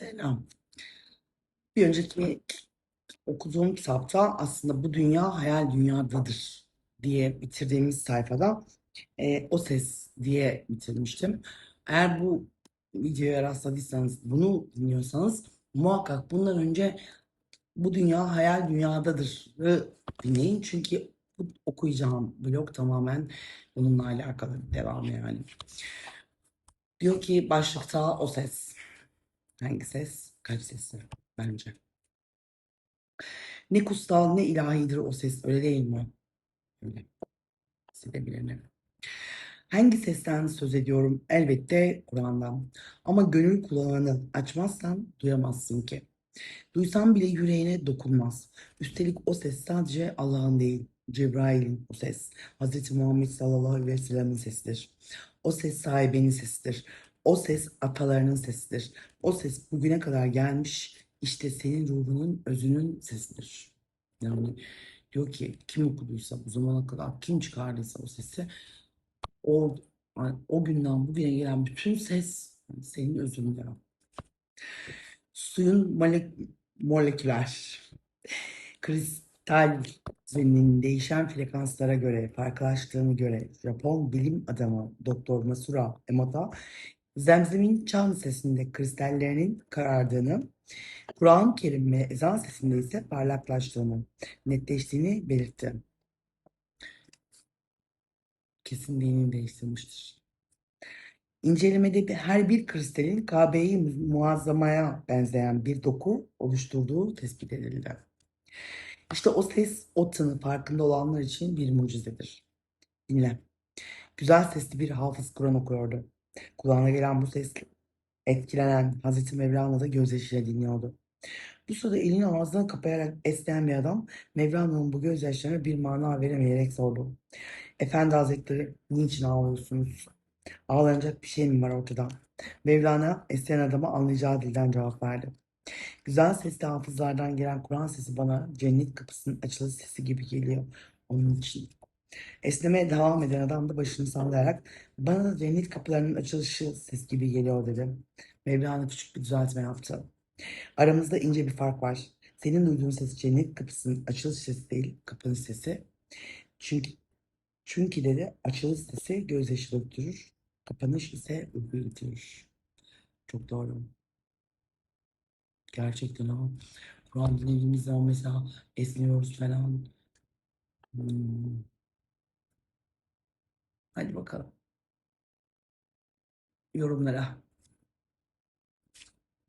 Selam. Bir önceki okuduğum kitapta aslında bu dünya hayal dünyadadır diye bitirdiğimiz sayfada e, o ses diye bitirmiştim. Eğer bu videoya rastladıysanız, bunu dinliyorsanız muhakkak bundan önce bu dünya hayal dünyadadır dinleyin. Çünkü bu okuyacağım blog tamamen bununla alakalı devam yani. Diyor ki başlıkta o ses. Hangi ses? Kalp sesi bence. Ne kutsal ne ilahidir o ses öyle değil mi? Öyle. Silebilene. Hangi sesten söz ediyorum? Elbette Kur'an'dan. Ama gönül kulağını açmazsan duyamazsın ki. Duysan bile yüreğine dokunmaz. Üstelik o ses sadece Allah'ın değil, Cebrail'in o ses. Hz. Muhammed sallallahu aleyhi ve sellem'in sesidir. O ses sahibinin sesidir. O ses atalarının sesidir. O ses bugüne kadar gelmiş işte senin ruhunun özünün sesidir. Yani diyor ki kim okuduysa bu zamana kadar kim çıkardıysa o sesi o o günden bugüne gelen bütün ses senin özünde. Suyun molek moleküler kristal zeminin değişen frekanslara göre farklılaştığını göre Japon bilim adamı Doktor Masura Emoto zemzemin çan sesinde kristallerinin karardığını Kur'an-ı Kerim ve ezan sesinde ise parlaklaştığını, netleştiğini belirtti. Kesin dinini değiştirmiştir. İncelemede her bir kristalin Kabe'yi muazzamaya benzeyen bir doku oluşturduğu tespit edildi. İşte o ses, o tını farkında olanlar için bir mucizedir. Dinle. Güzel sesli bir hafız Kur'an okuyordu. Kulağına gelen bu ses etkilenen Hazreti Mevlana da gözyaşıyla dinliyordu. Bu sırada elini ağzına kapayarak esneyen bir adam Mevlana'nın bu gözyaşlarına bir mana veremeyerek sordu. Efendi Hazretleri niçin ağlıyorsunuz? Ağlanacak bir şey mi var ortada? Mevlana esneyen adama anlayacağı dilden cevap verdi. Güzel sesli hafızlardan gelen Kur'an sesi bana cennet kapısının açılış sesi gibi geliyor. Onun için. Esnemeye devam eden adam da başını sallayarak bana da cennet kapılarının açılışı ses gibi geliyor dedi. Mevlana küçük bir düzeltme yaptı. Aramızda ince bir fark var. Senin duyduğun ses cennet kapısının açılış sesi değil, kapanış sesi. Çünkü çünkü dedi açılış sesi gözyaşı döktürür, kapanış ise getirir. Çok doğru. Gerçekten o. Kur'an dinlediğimiz zaman mesela esniyoruz falan. Hmm. Hadi bakalım. Yorumlara.